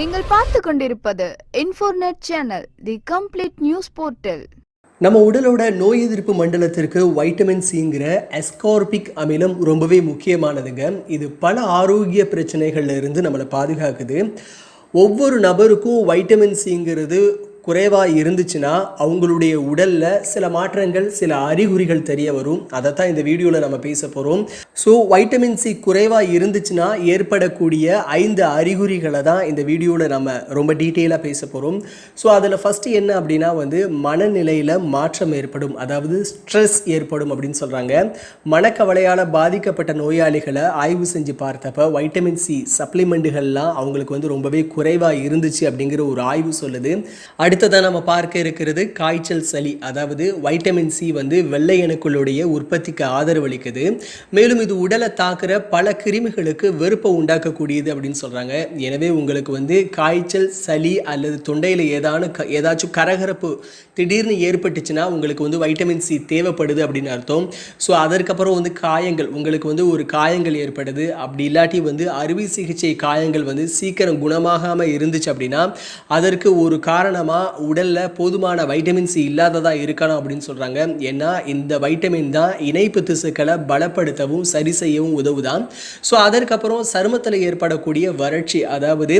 நீங்கள் பார்த்து கொண்டிருப்பது Infornet channel the complete news portal நம்ம உடலோட நோய் எதிர்ப்பு மண்டலத்திற்கு வைட்டமின் சிங்கிற எஸ்கார்பிக் அமிலம் ரொம்பவே முக்கியமானதுங்க. இது பல ஆரோக்கிய பிரச்சனைகள்ல இருந்து நம்மளை பாதுகாக்குது. ஒவ்வொரு நபருக்கும் வைட்டமின் சிங்கிறது குறைவாக இருந்துச்சுன்னா அவங்களுடைய உடலில் சில மாற்றங்கள் சில அறிகுறிகள் தெரிய வரும். அதை தான் இந்த வீடியோவில் நம்ம பேச போகிறோம் ஸோ வைட்டமின் சி குறைவாக இருந்துச்சுன்னா ஏற்படக்கூடிய ஐந்து அறிகுறிகளை தான் இந்த வீடியோவில் நம்ம ரொம்ப டீட்டெயிலாக பேச போகிறோம் ஸோ அதில் ஃபஸ்ட்டு என்ன அப்படின்னா வந்து மனநிலையில் மாற்றம் ஏற்படும். அதாவது ஸ்ட்ரெஸ் ஏற்படும் அப்படின்னு சொல்கிறாங்க மனக்கவலையால் பாதிக்கப்பட்ட நோயாளிகளை ஆய்வு செஞ்சு பார்த்தப்ப வைட்டமின் சி சப்ளிமெண்ட்டுகள்லாம் அவங்களுக்கு வந்து ரொம்பவே குறைவாக இருந்துச்சு அப்படிங்கிற ஒரு ஆய்வு சொல்லுது. அடுத்து அடுத்ததாக நம்ம பார்க்க இருக்கிறது காய்ச்சல் சளி. அதாவது வைட்டமின் சி வந்து வெள்ளை அணுக்களுடைய உற்பத்திக்கு ஆதரவளிக்குது. மேலும் இது உடலை தாக்குற பல கிருமிகளுக்கு வெறுப்பை உண்டாக்கக்கூடியது அப்படின்னு சொல்கிறாங்க எனவே உங்களுக்கு வந்து காய்ச்சல் சளி அல்லது தொண்டையில் ஏதான க ஏதாச்சும் கரகரப்பு திடீர்னு ஏற்பட்டுச்சுன்னா உங்களுக்கு வந்து வைட்டமின் சி தேவைப்படுது அப்படின்னு அர்த்தம். ஸோ அதற்கப்புறம் வந்து காயங்கள். உங்களுக்கு வந்து ஒரு காயங்கள் ஏற்படுது. அப்படி இல்லாட்டி வந்து அறுவை சிகிச்சை காயங்கள் வந்து சீக்கிரம் குணமாகாமல் இருந்துச்சு அப்படின்னா அதற்கு ஒரு காரணமாக உடலில் போதுமான வைட்டமின் சி இல்லாததாக இருக்கணும் அப்படின்னு சொல்கிறாங்க ஏன்னா இந்த வைட்டமின் தான் இணைப்பு திசுக்களை பலப்படுத்தவும் சரி செய்யவும் உதவுதான். ஸோ அதற்கப்புறம் சருமத்தில் ஏற்படக்கூடிய வறட்சி அதாவது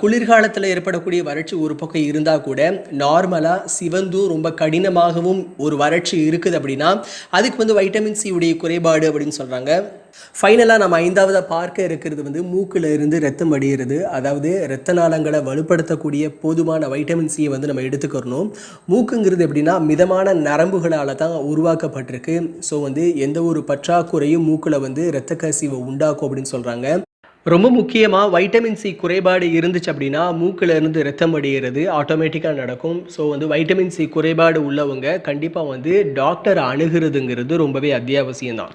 குளிர்காலத்தில் ஏற்படக்கூடிய வறட்சி ஒரு பக்கம் இருந்தால் கூட நார்மலாக சிவந்தும் ரொம்ப கடினமாகவும் ஒரு வறட்சி இருக்குது அப்படின்னா அதுக்கு வந்து வைட்டமின் சி உடைய குறைபாடு அப்படின்னு சொல்கிறாங்க ஃபைனலாக நம்ம ஐந்தாவதாக பார்க்க இருக்கிறது வந்து மூக்கில் இருந்து ரத்தம் வடிகிறது அதாவது இரத்த நாளங்களை வலுப்படுத்தக்கூடிய போதுமான வைட்டமின் சியை வந்து நம்ம எடுத்துக்கிறணும். மூக்குங்கிறது எப்படின்னா மிதமான நரம்புகளால் தான் உருவாக்கப்பட்டிருக்கு. ஸோ வந்து எந்த ஒரு பற்றாக்குறையும் மூக்கில் வந்து இரத்த கசிவை உண்டாக்கும் அப்படின்னு சொல்கிறாங்க ரொம்ப முக்கியமாக வைட்டமின் சி குறைபாடு இருந்துச்சு அப்படின்னா மூக்கில் இருந்து ரத்தம் வடிகிறது ஆட்டோமேட்டிக்காக நடக்கும். ஸோ வந்து வைட்டமின் சி குறைபாடு உள்ளவங்க கண்டிப்பாக வந்து டாக்டரை அணுகிறதுங்கிறது ரொம்பவே அத்தியாவசியம்தான்.